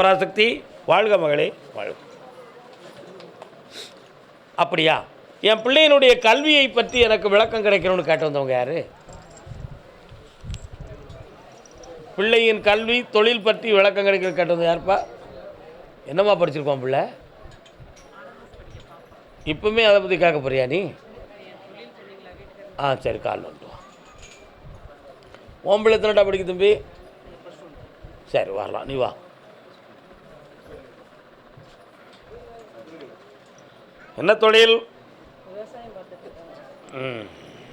பராசக்தி. வாழ்க மகளே வாழ்க. அப்படியா? என் பிள்ளையினுடைய கல்வியை பற்றி எனக்கு விளக்கம் கிடைக்கணும்னு கேட்டு வந்தவங்க யார்? பிள்ளையின் கல்வி தொழில் பற்றி விளக்கம் கிடைக்கணும் கேட்டு வந்தது யாருப்பா? என்னம்மா படிச்சிருக்கோம் பிள்ளை? இப்பவுமே அதை பற்றி கேட்க போறியா நீ? ஆ சரி கால் வந்துடுவோம் வா திருட்டா பிள்ளை படிக்க தம்பி? சரி வரலாம். நீ வா. என்ன தொழில்? ம்.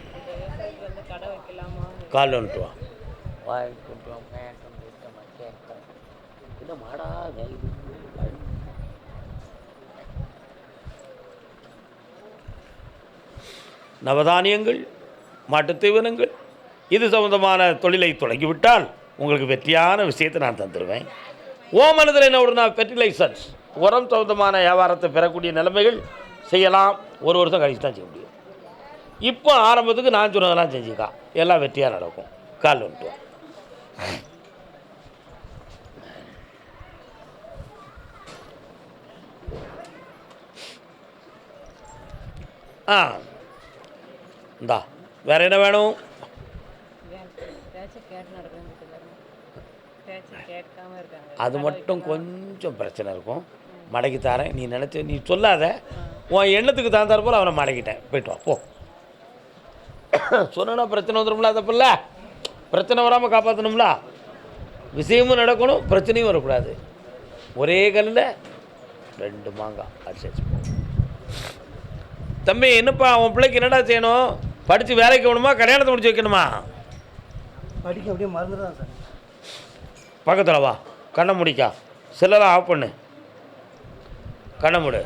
இந்த விவசாயத்துக்கு வந்து கடை வைக்கலாமா? கால் வந்துட்டு வா. நவதானியங்கள் மாட்டுத் தீவனங்கள் இது சம்பந்தமான தொழிலை தொடங்கிவிட்டால் உங்களுக்கு வெற்றியான விஷயத்தை நான் தந்துடுவேன் ஓ மனதில் என்ன ஒரு நான் ஃபெர்டிலைசர்ஸ் உரம் சம்பந்தமான வியாபாரத்தை பெறக்கூடிய நிலைமைகள் செய்யலாம் ஒரு வருஷம் கழிச்சு தான் செய்ய முடியும். இப்போ ஆரம்பத்துக்கு நான் சொன்னதெல்லாம் செஞ்சுக்கா. எல்லாம் வெற்றியாக நடக்கும். கால் வந்துட்டு ஆ. இந்தா வேற என்ன வேணும்? அது மட்டும் கொஞ்சம் பிரச்சனை இருக்கும். மடக்கி தரேன். நீ நினச்சி நீ சொல்லாத. உன் எண்ணத்துக்கு தகுந்தாற் போல் அவனை மடக்கிட்டேன். போயிட்டு வா போ. சொன்னா பிரச்சனை வந்துடும்ல பிள்ளை. பிரச்சனை வராமல் காப்பாற்றணும்ல விஷயமும் நடக்கணும் பிரச்சனையும் வரக்கூடாது. ஒரே கல்லில் ரெண்டு மாங்காய் அடிச்சு தம்பி என்னப்பா உன் பிள்ளைக்கு என்னடா செய்யணும்? படித்து வேலைக்கு போகணுமா? கல்யாணத்தை முடிச்சு வைக்கணுமா? படிக்க அப்படியே மறந்துடுறான் சார். பக்கத்தில் வா. கண்ணை முடிக்கா. செல்லெல்லாம் ஆஃப் பண்ணு. கண்ணை மூடு.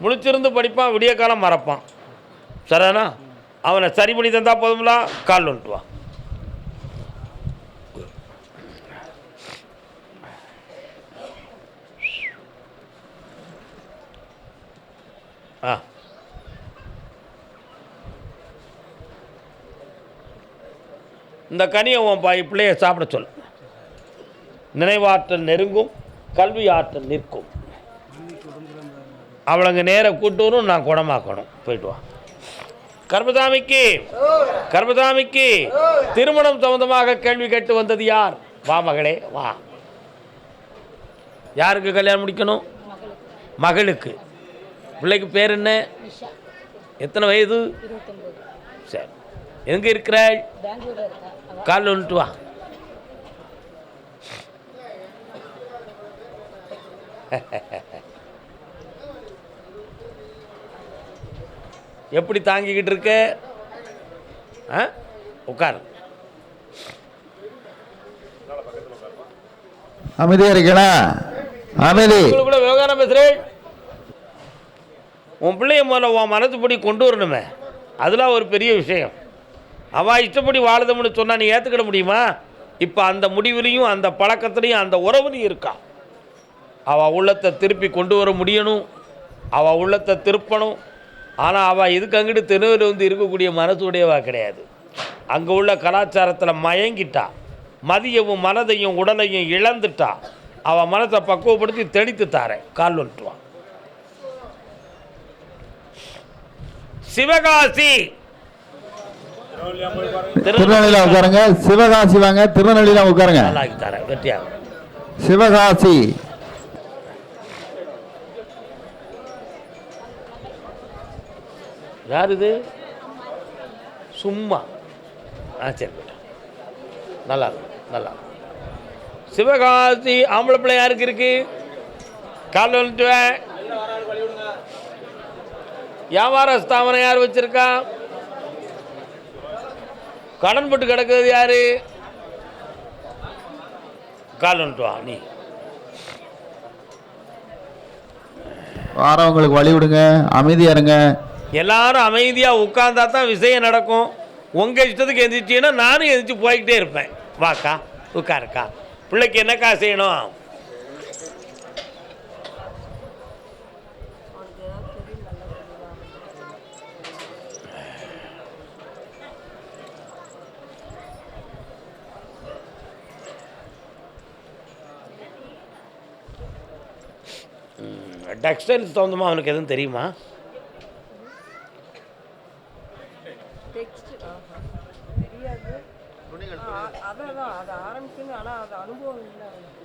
முழிச்சிருந்து படிப்பான் விடிய காலம் மறப்பான். சரிண்ணா அவனை சரி பண்ணி தந்தால் போதும்லா? கால் வந்துட்டுவான் ஆ. இந்த கனியை உன் பாய் பிள்ளைய சாப்பிட சொல் நினைவாற்றல் நெருங்கும் கல்வி ஆற்றல் நிற்கும். அவளுங்க நேர கூட்டு வரும் நான் குணமாக்கணும். போயிட்டு வா. கர்மதாமிக்கு கர்மதாமிக்கு திருமணம் சம்பந்தமாக கேள்வி கேட்டு வந்தது யார்? வா மகளே வா. யாருக்கு கல்யாணம் முடிக்கணும்? மகளுக்கு. பிள்ளைக்கு பேர் என்ன? எத்தனை வயது? சரி. எங்கே இருக்கிறாள் காலில் இருக்கா அவ ha ha வா. எப்படி தாங்கிக்கிட்டு இருக்க? ஆ? உட்கார். அமைதியா இருக்கீங்களா அமைதி. கூட விவகாரம் பேசுகிறேன் உன் பிள்ளைய முதல்ல உன் மனசுப்படி கொண்டு வரணுமே. அதெல்லாம் ஒரு பெரிய விஷயம். அவள் இஷ்டப்படி வாழுதம்னு சொன்னால் நீ ஏற்றுக்கிட முடியுமா? இப்போ அந்த முடிவுலையும் அந்த பழக்கத்துலையும் அந்த உறவுலையும் இருக்கா. அவள் உள்ளத்தை திருப்பி கொண்டு வர முடியணும். அவள் உள்ளத்தை திருப்பணும். ஆனால் அவள் இதுக்கு அங்கிட்டு தெருவில் வந்து இருக்கக்கூடிய மனசுடையவா கிடையாது. அங்கே உள்ள கலாச்சாரத்தில் மயங்கிட்டா. மதியமும் மனதையும் உடலையும் இழந்துட்டா. அவள் மனசை பக்குவப்படுத்தி தெளித்து தாரேன். கால் வந்துட்டுவான் சிவகாசி! திருநெல்வேலியில உட்காருங்க. சிவகாசி வாங்க. திருநெல்வேலியில உட்காருங்க. வெற்றியாக சிவகாசி! யார் இது சும்மா. ஆ சரி பேட்டா நல்லா இருக்கும் நல்லா இருக்கும். சிவகாசி ஆம்பளை பிள்ளை யாருக்கு இருக்கு? கால் வந்துட்டுவேன் வியாபார ஸ்தாபனம் யார் வச்சிருக்கா? கடன் பட்டு கிடக்குறது யாரு? கால் வந்துட்டு வா நீ. வாரவங்களுக்கு வழி விடுங்க. அமைதியா இருங்க. எல்லாரும் அமைதியாக உட்கார்ந்தா தான் விஷயம் நடக்கும். உங்கள் இஷ்டத்துக்கு எந்திரிச்சின்னா நானும் எந்திரிச்சு போய்கிட்டே இருப்பேன். வாக்கா உட்காருக்கா. பிள்ளைக்கு என்னக்கா செய்யணும்? டெக்ஸ்டைல்ஸ் தகுந்தமா அவனுக்கு எதுவும் தெரியுமா?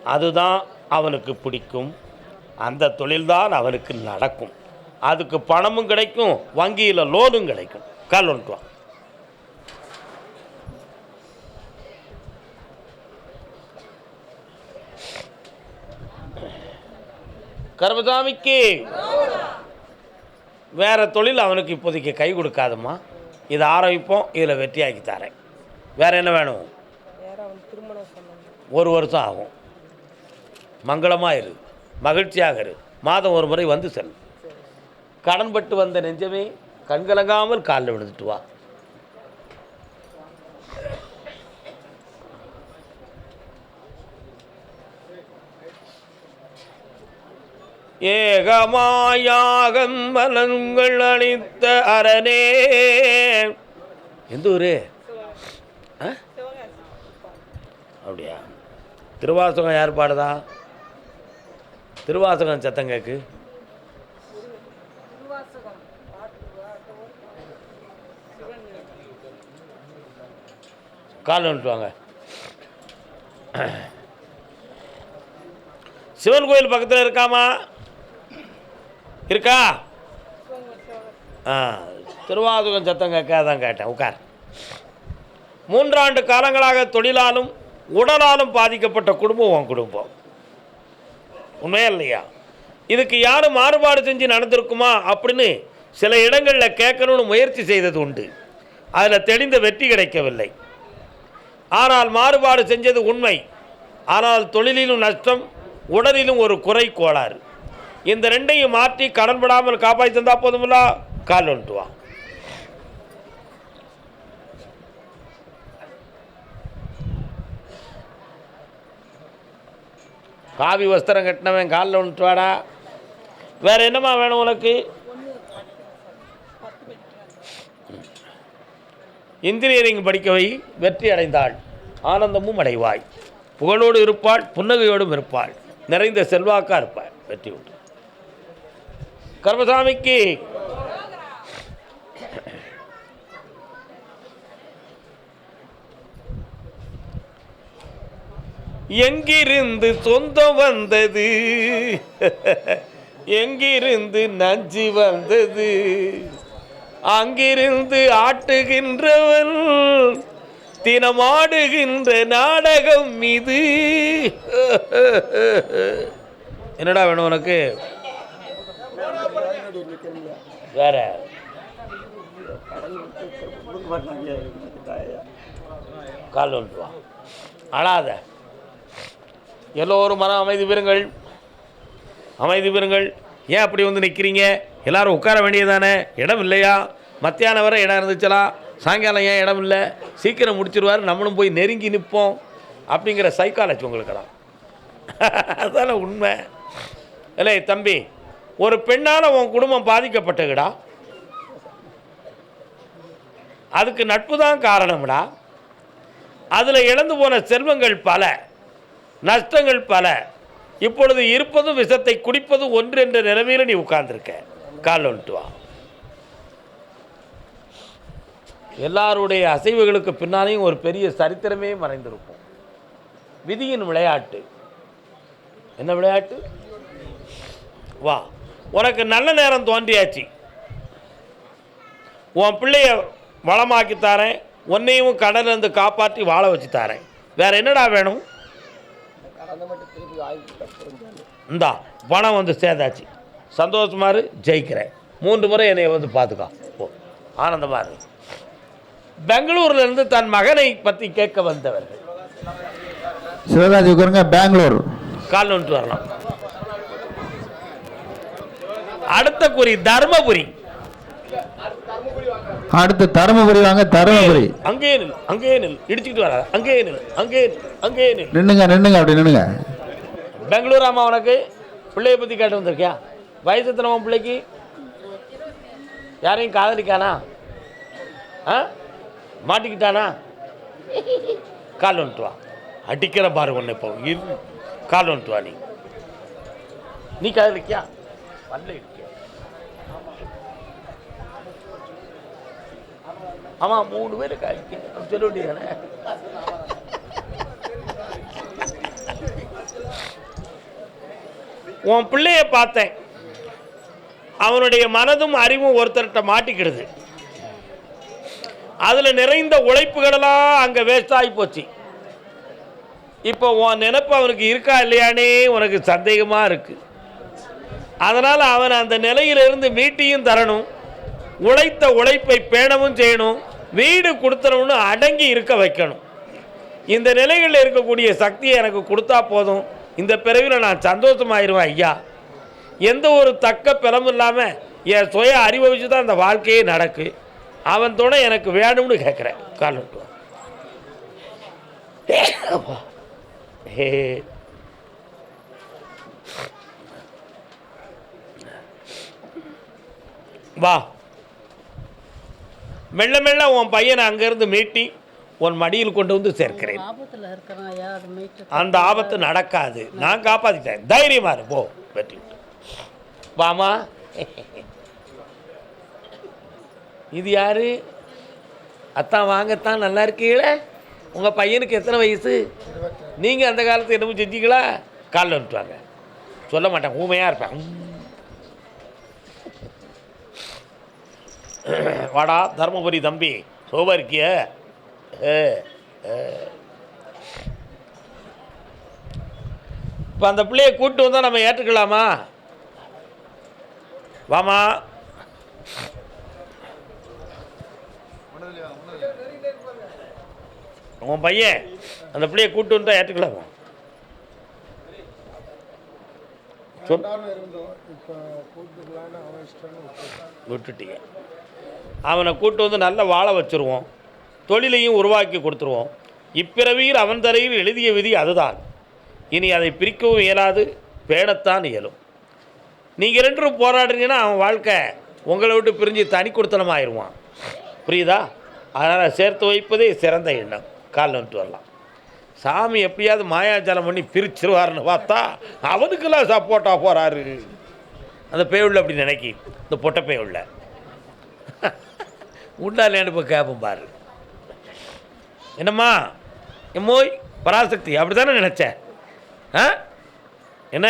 அதுதான் அவனுக்கு பிடிக்கும். அந்த தொழில்தான் அவனுக்கு நடக்கும். அதுக்கு பணமும் கிடைக்கும். வங்கியில் லோனும் கிடைக்கும். கால் ஒன்று வா கர்மசாமிக்கு தொழில் அவனுக்கு இப்போதைக்கு கை கொடுக்காதும்மா. இதை ஆரம்பிப்போம். இதில் வெற்றியாக்கி தரேன். வேறு என்ன வேணும் வேற அவன் திருமணம் சொன்னாங்க ஒரு வருஷம் ஆகும். மங்களமாக இரு. மகிழ்ச்சியாக இரு. மாதம் ஒரு முறை வந்து செல். கடன்பட்டு வந்த நெஞ்சமே கண்கலங்காமல் காலில் விழுந்துட்டு வா. ஏகமாயாகம் மலங்கள் அளித்த அரணே. எந்த ஊரு? ஆ? அப்படியா? திருவாசகம் யார் பாடுதா? திருவாசகம் சத்தம் கேக்கு. கால் வந்துட்டு வாங்க சிவன் கோயில் பக்கத்தில் இருக்காமா? இருக்கா? ஆ திருவாசகம் சத்தம் கேட்காதான் கேட்டேன் உட்கார். மூன்றாண்டு காலங்களாக தொழிலாலும் உடலாலும் பாதிக்கப்பட்ட குடும்பம் உன் குடும்பம். உண்மையா இல்லையா? இதுக்கு யாரும் மாறுபாடு செஞ்சு நடந்திருக்குமா அப்படின்னு சில இடங்களில் கேட்கணும்னு முயற்சி செய்தது உண்டு. அதில் தெளிந்த வெற்றி கிடைக்கவில்லை. ஆனால் மாறுபாடு செஞ்சது உண்மை. ஆனால் தொழிலிலும் நஷ்டம் உடலிலும் ஒரு குறை கோளாறு. இந்த ரெண்டையும் மாற்றி கடன்படாமல் காப்பாற்றி தந்தால் போதுமில்லா? கால் வந்துட்டுவான் காவி வஸ்திரம் கட்டினவன் காலில் வந்துட்டு வாடா வேறு என்னம்மா வேணும் உனக்கு? இன்ஜினியரிங் படிக்க வை வெற்றி அடைந்தாள் ஆனந்தமும் அடைவாய். புகழோடு இருப்பாள் புன்னகையோடும் இருப்பாள் நிறைந்த செல்வாக்காக இருப்பாள் வெற்றி உண்டு. கர்மசாமிக்கு எங்கிருந்து சொந்தம் வந்தது? எங்கிருந்து நஞ்சு வந்தது? அங்கிருந்து ஆட்டுகின்றவன் தினமாடுகின்ற நாடகம் இது. என்னடா வேணும் உனக்கு? வேற. கால் ஒன்று வா அழாத. எல்லோரும் மன அமைதி பெறுங்கள். அமைதி பெறுங்கள். ஏன் அப்படி வந்து நிற்கிறீங்க எல்லோரும் உட்கார வேண்டியதானே இடம் இல்லையா? மத்தியானம் வரை இடம் இருந்துச்சலா? சாயங்காலம் ஏன் இடம் இல்லை? சீக்கிரம் முடிச்சிருவார். நம்மளும் போய் நெருங்கி நிற்போம் அப்படிங்கிற சைக்காலஜி உங்களுக்கெல்லாம் அதான உண்மை. இல்லை தம்பி ஒரு பெண்ணால் உன் குடும்பம் பாதிக்கப்பட்டதுடா. அதுக்கு நட்பு தான் காரணம்டா. அதில் இழந்து போன செல்வங்கள் பல. நஷ்டங்கள் பல. இப்பொழுது இருப்பதும் விஷத்தை குடிப்பதும் ஒன்று என்ற நிலைமையில் நீ உட்கார்ந்துருக்க. கால் வந்துட்டு வா. எல்லாருடைய அசைவுகளுக்கு பின்னாலேயும் ஒரு பெரிய சரித்திரமே மறைந்திருக்கும். விதியின் விளையாட்டு. என்ன விளையாட்டு? வா. உனக்கு நல்ல நேரம் தோன்றியாச்சு. உன் பிள்ளைய வளமாக்கி தாரேன். உன்னையும் கடல்ல இருந்து காப்பாற்றி வாழ வச்சு தாரேன். வேற என்னடா வேணும்? இந்தா பணம் வந்து சேர்ந்தாச்சு. சந்தோஷமா இரு ஜெயிக்கிறேன். மூன்று முறை என்னை வந்து பார்த்துக்கோ. போ. ஆனந்தமா இரு. பெங்களூர்ல இருந்து தன் மகனை பற்றி கேட்க வந்தவர்கள். சிவகாசி உட்காருங்க பெங்களூர். கால் வந்துட்டு வரலாம். அடுத்த குறி தர்மபுரி. அடுத்து தருமபுரி வாங்க தருமபுரி. அங்கேயே நில் அங்கேயே நில் இடிச்சுக்கிட்டு வராத அங்கேயே நில் அங்கேயே நில் அங்கேயே நில். நின்னுங்க நின்னுங்க அப்படி நின்னுங்க. பெங்களூர் அம்மா உனக்கு பிள்ளைய பற்றி கேட்டு வந்திருக்கியா? வயசு எத்தனை உன் பிள்ளைக்கு? யாரையும் காதலிக்கானா? ஆ? மாட்டிக்கிட்டானா? கால் வந்துட்டு வா. அடிக்கிற பாரு ஒன்று இப்போ. கால் வந்துட்டு வா நீ. நீ காதலிக்கியா? பல்ல ஆமாம் மூணு பேர் காய்க்கு சொல்ல வேண்டியதானே உன் பிள்ளைய பார்த்தேன். அவனுடைய மனதும் அறிவும் ஒருத்தர்கிட்ட மாட்டிக்கிடுது. அதில் நிறைந்த உழைப்புகளெல்லாம் அங்கே வேஸ்ட் ஆகி போச்சு. இப்போ உன் நினைப்பு அவனுக்கு இருக்கா இல்லையானே உனக்கு சந்தேகமாக இருக்கு. அதனால் அவன் அந்த நிலையிலிருந்து மீட்டியும் தரணும். உழைத்த உழைப்பை பேணவும் செய்யணும். வீடு கொடுத்தணும்னு அடங்கி இருக்க வைக்கணும். இந்த நிலைகளில் இருக்கக்கூடிய சக்தியை எனக்கு கொடுத்தா போதும். இந்த பிறவியில் நான் சந்தோஷமாயிருவேன் ஐயா. எந்த ஒரு தக்க பிளமும் இல்லாமல் என் சுய அறிவை வச்சு தான் அந்த வாழ்க்கையே நடக்கு. அவன் துணை எனக்கு வேணும்னு கேட்குறேன். கால் ஹே வா. மெல்ல மெல்ல உன் பையனை அங்கேருந்து மீட்டி உன் மடியில் கொண்டு வந்து சேர்க்கிறேன். அந்த ஆபத்து நடக்காது. நான் காப்பாத்திட்டேன். தைரியமா இரு. போ வெற்றி வாமா. இது யாரு? அத்தான் வாங்கத்தான் நல்லா இருக்கீங்களே? உங்கள் பையனுக்கு எத்தனை வயசு? நீங்கள் அந்த காலத்து என்னமோ செஞ்சீங்களா? காலில் வந்துட்டுவாங்க சொல்ல மாட்டேன். ஊமையாக இருப்பேன். வாடா தருமபுரி தம்பி சோபா இருக்கிய. இப்போ அந்த பிள்ளையை கூப்பிட்டு வந்தால் நம்ம ஏற்றுக்கலாமா? வாமா. உன் பையன் அந்த பிள்ளையை கூப்பிட்டு வந்தால் ஏற்றுக்கலாமா? விட்டுட்டீங்க அவனை கூட்டு வந்து நல்ல வாழ வச்சுருவோம். தொழிலையும் உருவாக்கி கொடுத்துருவோம். இப்பிறவியில் அவன் தரையில் எழுதிய விதி அதுதான். இனி அதை பிரிக்கவும் இயலாது பேணத்தான் இயலும். நீங்கள் ரெண்டு போராடுறீங்கன்னா அவன் வாழ்க்கை உங்களை விட்டு பிரிஞ்சு தனி கொடுத்தனமாயிருவான் புரியுதா? அதனால் சேர்த்து வைப்பதே சிறந்த எண்ணம். காலில் வந்துட்டு வரலாம். சாமி எப்படியாவது மாயாஜாலம் பண்ணி பிரிச்சிருவார்னு பார்த்தா அவனுக்கெல்லாம் சப்போர்ட்டாக போகிறாரு அந்த பேயுள்ள அப்படி நினைக்கி. இந்த பொட்டை பேயுள்ள. உண்டா இல்லையான்னு இப்போ கேட்போம் பாரு. என்னம்மா? எம்மோய் பராசக்தி அப்படி தானே நினச்சேன் ஆ? என்ன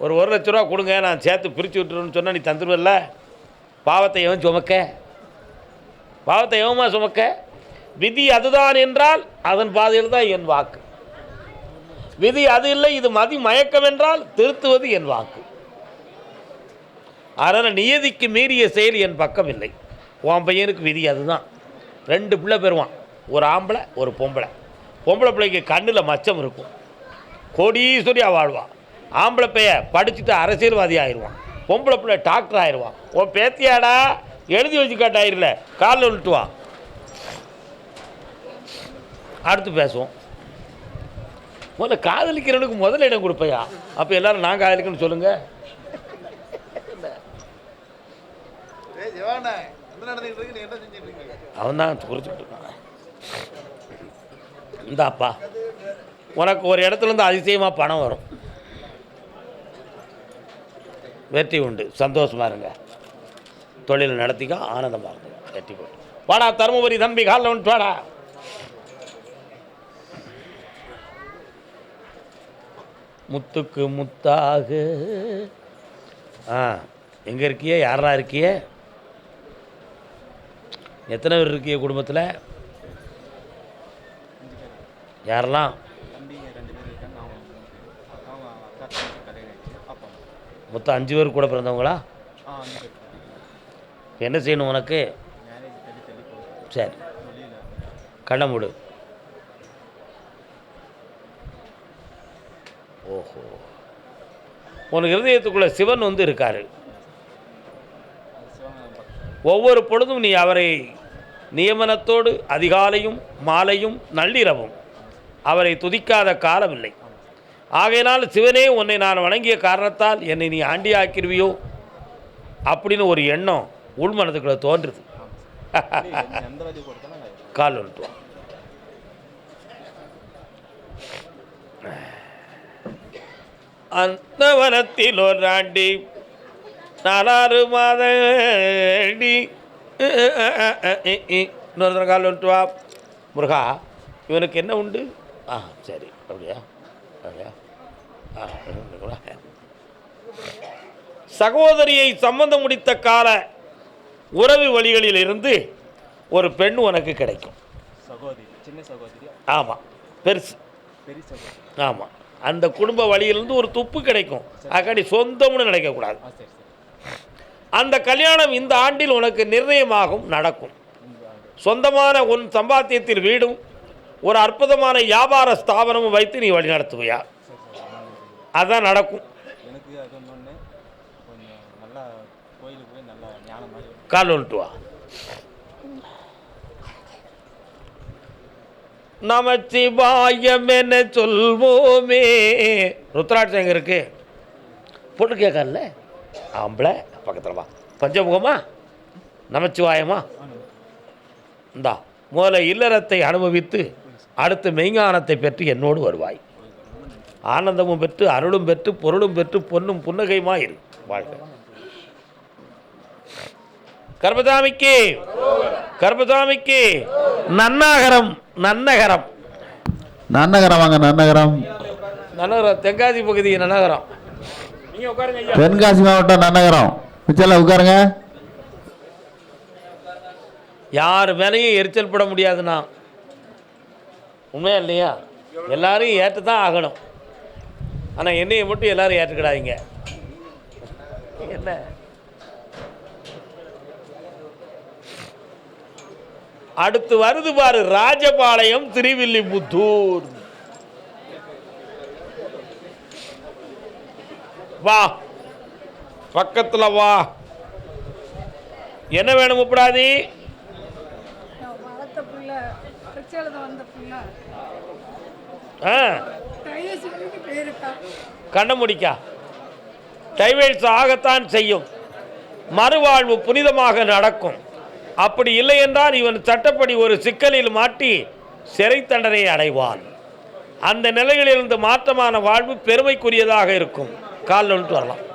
ஒரு ஒரு லட்ச ரூபா கொடுங்க நான் சேர்த்து பிரித்து விட்டுருன்னு சொன்னால் நீ தந்துடுவில்ல பாவத்தை எவன் சுமக்க? பாவத்தை எவமா சுமக்க? விதி அதுதான் என்றால் அதன் பாதையில் தான் என் வாக்கு. விதி அது இல்லை இது மதி மயக்கம் என்றால் திருத்துவது என் வாக்கு. அதனால் நியதிக்கு மீறிய செயல் என் பக்கம் இல்லை. உன் பையனுக்கு விதி அதுதான். ரெண்டு பிள்ளை பெறுவான். ஒரு ஆம்பளை ஒரு பொம்பளை. பொம்பளை பிள்ளைக்கு கண்ணில் மச்சம் இருக்கும். கோடீஸ்வரியாக வாழ்வான் ஆம்பளை பைய படிச்சுட்டு அரசியல்வாதி ஆயிடுவான் பொம்பளை பிள்ளை டாக்டர் ஆயிடுவான் உன் பேத்தியாடா எழுதி வச்சு காட்டாயிருல காலில் விட்டுவான் அடுத்து பேசுவோம். முதல்ல காதலிக்கிறவனுக்கு முதல்ல இடம் கொடுப்பையா? அப்போ எல்லாரும் நான் காதலிக்கணும்னு சொல்லுங்கள் அவன் தான் குறிச்சுட்டு இருக்கான். இந்தாப்பா உனக்கு ஒரு இடத்துல இருந்து அதிசயமாக பணம் வரும். வெற்றி உண்டு. சந்தோஷமா இருங்க. தொழில் நடத்திக்க ஆனந்தமாக இருங்க. வெற்றி போட்டு வாடா தருமபுரி தம்பி காலில் ஒன்று வாடா. முத்துக்கு முத்தாக. ஆ எங்கே இருக்கியே? யாரா இருக்கியே? எத்தனை பேர் இருக்கிய குடும்பத்தில்? யாரெல்லாம்? மொத்தம் அஞ்சு பேர் கூட பிறந்தவங்களா? என்ன செய்யணும் உனக்கு? சரி. கண்ணை மூடு. ஓஹோ. உனக்கு இருதயத்துக்குள்ள சிவன் வந்து இருக்காரு. ஒவ்வொரு பொழுதும் நீ அவரை நியமனத்தோடு அதிகாலையும் மாலையும் நள்ளிரவும். அவரை துதிக்காத காலமில்லை. ஆகையினால் சிவனே உன்னை நான் வணங்கிய காரணத்தால் என்னை நீ ஆண்டி ஆக்கிடுவியோ அப்படின்னு ஒரு எண்ணம் உள்மனத்துக்குள்ள தோன்றுது. கால் வந்துட்டு அந்த வனத்தில் ஒரு ஆண்டி நாலாறு மாதடி இன்னொரு தடவை கால் வந்துட்டு வா. முருகா இவனுக்கு என்ன உண்டு? ஆ சரி. அப்படியா? அப்படியா? சகோதரியை சம்பந்தம் முடித்த கால உறவு வழிகளில் இருந்து ஒரு பெண் உனக்கு கிடைக்கும். சகோதரி சின்ன சகோதரி ஆமாம் பெருசு. ஆமாம் அந்த குடும்ப வழியிலிருந்து ஒரு துப்பு கிடைக்கும். அக்காடி சொந்தம்னு நினைக்கக்கூடாது. அந்த கல்யாணம் இந்த ஆண்டில் உனக்கு நிர்ணயமாகும் நடக்கும். சொந்தமான உன் சம்பாத்தியத்தில் வீடும் ஒரு அற்புதமான வியாபார ஸ்தாபனமும் வைத்து நீ வழி நடத்துவியா அதான் நடக்கும். ஒன்று கால் வந்துட்டு வா. நமச்சிவாயம் என சொல்வோமே. ருத்ராட்சம் எங்க இருக்கு? பொண்ணு கேட்கல ஆம்பளை? பக்கத்தில் வா பஞ்சமுகமா? நமச்சிவாயமா? இந்தா முதல்ல இல்லறத்தை அனுபவித்து அடுத்து மெய்ஞானத்தை பெற்று என்னோடு வருவாய். ஆனந்தமும் பெற்று அருளும் பெற்று பொருளும் பெற்று பொன்னும் புன்னகையுமா இரு. வாழ்க. கர்பதாமிக்கு கர்பதாமிக்கு நன்னாகரம் நன்னகரம். நன்னகரம் வாங்க நன்னகரம். நன்னகரம் தென்காசி பகுதி நன்னகரம். தென்காசி மாவட்டம் நன்னகரம். மிச்சல உட்காருங்க. யார் மேலேயும் எரிச்சல் பட முடியாதுண்ணா. உண்மையா இல்லையா? எல்லாரையும் ஏற்று தான் ஆகணும். ஆனால் என்னையை மட்டும் எல்லாரும் ஏற்றுக்கிடாதீங்க. என்ன? அடுத்து வருது பாரு ராஜபாளையம் திருவில்லிபுத்தூர். வா. பக்கத்துல வா. என்ன வேணும் பேருக்கா கண்ண முடிக்கா. டைவைல்ஸ் ஆகத்தான் செய்யும். மறுவாழ்வு புனிதமாக நடக்கும். அப்படி இல்லை என்றால் இவன் சட்டப்படி ஒரு சிக்கலில் மாட்டி சிறை தண்டனை அடைவான். அந்த நிலைகளிலிருந்து மாற்றமான வாழ்வு பெருமைக்குரியதாக இருக்கும். காலில் வந்துட்டு வரலாம்.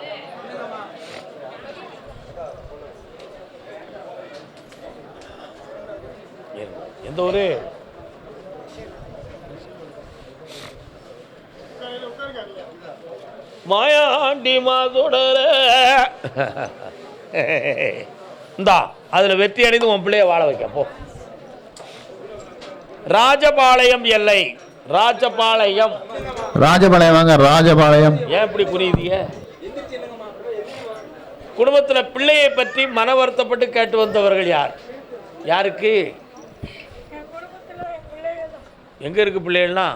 எந்த ஊரு மாயாண்டி மாதுடர. இந்தா அதில் வெற்றி அடைந்து உன் பிள்ளைய வாழ வைக்க போ. ராஜபாளையம் எல்லை. ராஜபாளையம். ராஜபாளையம் ராஜபாளையம். ஏன் இப்படி புரியுதிய குடும்பத்தில் பிள்ளையை பற்றி மன வருத்தப்பட்டு கேட்டு வந்தவர்கள் யார்? யாருக்கு என் குடும்பத்தில் என் பிள்ளைங்க தான் எங்கே இருக்கு பிள்ளைகள்னா?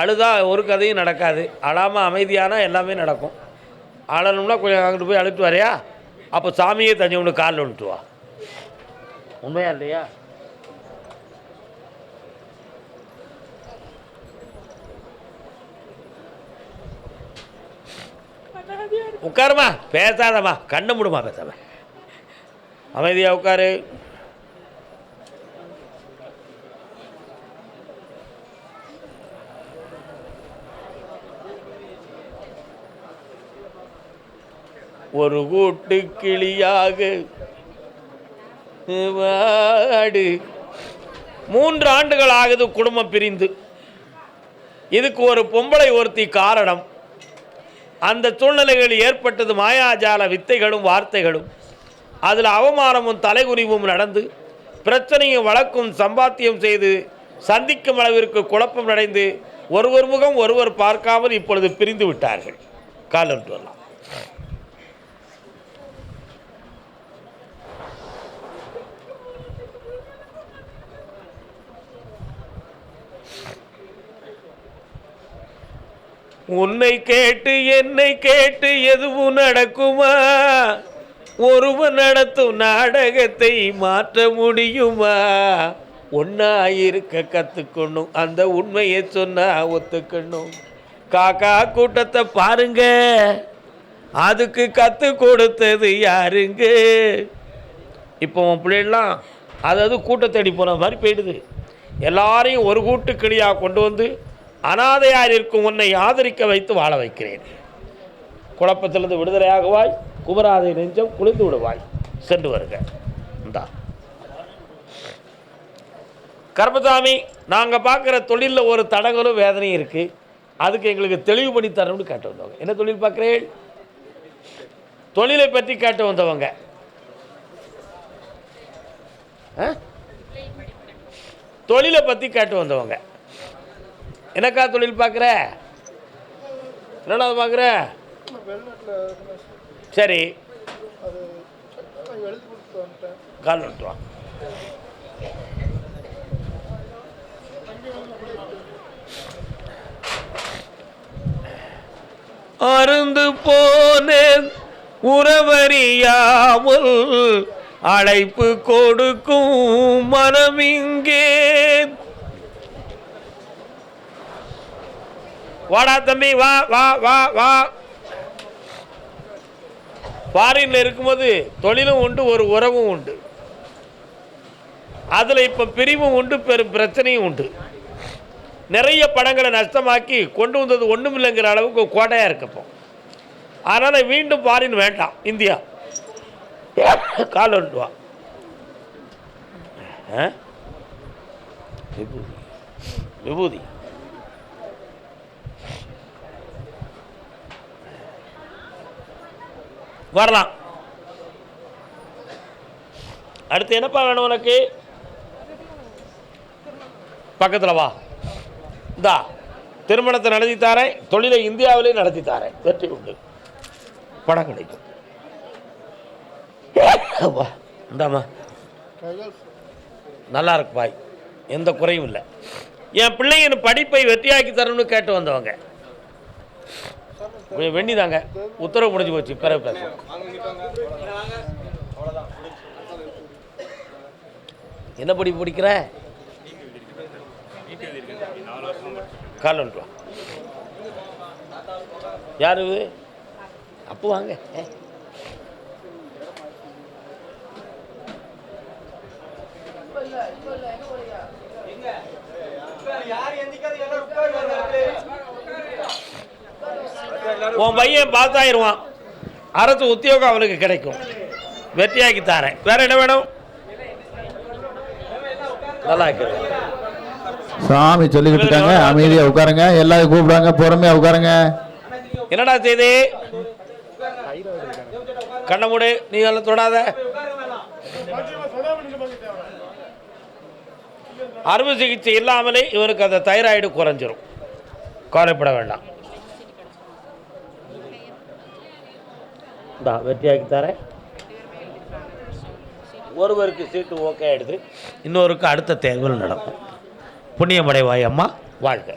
அழுதா ஒரு கதையும் நடக்காது. அழாமல் அமைதியானா எல்லாமே நடக்கும். அழணும்னா கொஞ்சம் அங்கிட்டு போய் அழுட்டு வரையா? அப்போ சாமியே தஞ்சவனு காலில் விட்டு வா உண்மையா இல்லையா? உட்காருமா. பேசாதம்மா. கண்ணை மூடுமா பேசாம. அமைதியா உட்காரு. ஒரு கூட்டு கிளியாக வாடு. மூன்று ஆண்டுகள் ஆகுது குடும்பம் பிரிந்து. இதுக்கு ஒரு பொம்பளை ஒருத்தி காரணம். அந்த சூழ்நிலைகள் ஏற்பட்டது மாயாஜால வித்தைகளும் வார்த்தைகளும். அதில் அவமானமும் தலைகுனிவும் நடந்து பிரச்சனையும் வழக்கும் சம்பாத்தியம் செய்து சந்திக்கும் அளவிற்கு குழப்பம் அடைந்து ஒருவர் முகம் ஒருவர் பார்க்காமல் இப்பொழுது பிரிந்து விட்டார்கள். காலம் வரலாம். உன்னை கேட்டு என்னை கேட்டு எதுவும் நடக்குமா? ஒருவன் நடத்தும் நாடகத்தை மாற்ற முடியுமா? ஒன்னா இருக்க கத்துக்கணும் அந்த உண்மையை சொன்னா ஒத்துக்கணும். காக்கா கூட்டத்தை பாருங்க. அதுக்கு கத்து கொடுத்தது யாருங்க? இப்போ உன் பிள்ளைலாம் அதாவது கூட்டத்தடி போன மாதிரி போயிடுது. எல்லாரையும் ஒரு கூட்டு கிளியாக கொண்டு வந்து அனாதையார் இருக்கும் உன்னை ஆதரிக்க வைத்து வாழ வைக்கிறேன். குழப்பத்திலிருந்து விடுதலையாகுவாய் குமராதை நெஞ்சம் குளிர்ந்து விடுவாய். சென்று வருக. இந்தா. கர்மசாமி நாங்கள் பார்க்குற தொழிலில் ஒரு தடங்களும் வேதனையும் இருக்குது அதுக்கு எங்களுக்கு தெளிவு பண்ணி தரணும்னு கேட்டு வந்தவங்க. என்ன தொழில் பார்க்குறேன் தொழிலை பற்றி கேட்டு வந்தவங்க. ஆ? தொழிலை பற்றி கேட்டு வந்தவங்க. எனக்கா தொழில் பார்க்குற? என்னடா பார்க்குற? சரி. கால் நட்டுவான் அருந்து போனேன் உறவறியாமல் அழைப்பு கொடுக்கும் மனமிங்கே. வாடா தம்பி வா வா வா வா. ஃபாரின்ல இருக்கும்போது தொழிலும் உண்டு ஒரு உறவும் உண்டு. அதில் இப்போ பிரிவும் உண்டு பெரும் பிரச்சனையும் உண்டு. நிறைய படங்களை நஷ்டமாக்கி கொண்டு வந்தது ஒன்றும் இல்லைங்கிற அளவுக்கு கோட்டையாக இருக்கப்போ அதனால் மீண்டும் ஃபாரின் வேண்டாம் இந்தியா. கால் வந்துட்டு வா ஆ? விபூதி. விபூதி. வரலாம். அடுத்து என்னப்பா வேணும் உனக்கு? பக்கத்தில் வா. இந்தா திருமணத்தை நடத்தி தாரேன் தொழிலை இந்தியாவிலே நடத்தி தாரேன். வெற்றி உண்டு. படம் கிடைக்கும். வா. இந்தாம்மா. நல்லா இருக்கு பாய். எந்த குறையும் இல்லை. என் பிள்ளைங்க படிப்பை வெற்றியாக்கி தரணும்னு கேட்டு வந்தவங்க. கொஞ்சம் வெண்ணிதாங்க உத்தரவு முடிஞ்சு போச்சு பிறகு பேசுவோம். என்ன படிப்பு படிக்கிற? கால் வந்துட்டு வா. யாரு இது? அப்போ வாங்க. ஏ. உன் பையன் பாஸ் ஆயிடுவான் அரசு உத்தியோகம் அவனுக்கு கிடைக்கும். வெற்றியாக்கி தாரேன். வேற என்ன வேணும்? நல்லா இருக்கிறேன் சாமி சொல்லிக்கிட்டு இருக்காங்க. அமைதியா உட்காருங்க. எல்லாரும் கூப்பிடுவாங்க. பொறுமையா உட்காருங்க. என்னடா செய்தி? கண்ண மூடு. நீ எல்லாம் தொடாத. அறுவை சிகிச்சை இல்லாமலே இவனுக்கு அந்த தைராய்டு குறைஞ்சிரும். கவலைப்பட வேண்டாம். இந்தா வெற்றியாக்கி தரேன். ஒருவருக்கு சீட்டு ஓகே ஆகிடுது இன்னொருக்கு அடுத்த தேர்தல் நடக்கும். புண்ணியமடைவாய் அம்மா வாழ்க்கை